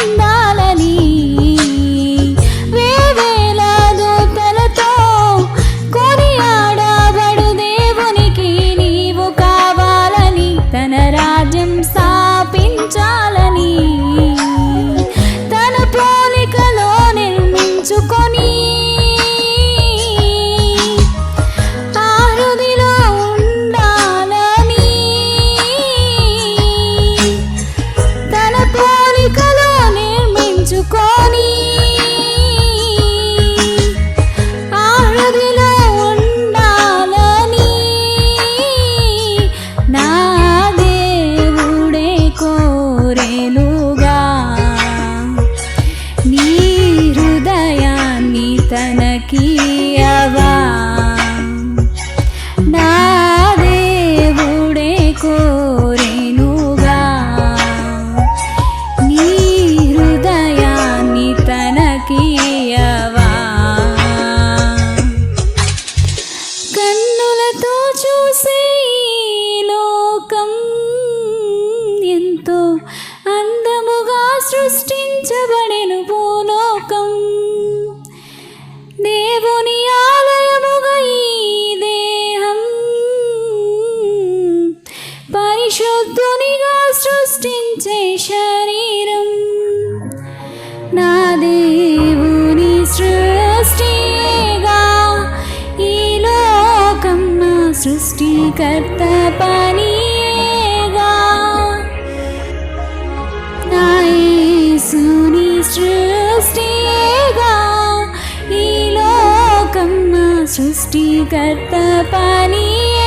வந்தார் తనకీయవా నా దేవుడే కోరెనుగా. నీ హృదయాన్ని తనకీయవా కన్నులతో చూసే లోకం ఎంతో అందముగా సృష్టి ఇచ్చే శరీరం. నా దేవుని సృష్టిగా ఈ లోకం నా సృష్టికర్త పనిగా నా యేసుని సృష్టిగా ఈ లోకం నా సృష్టికర్త పనిగా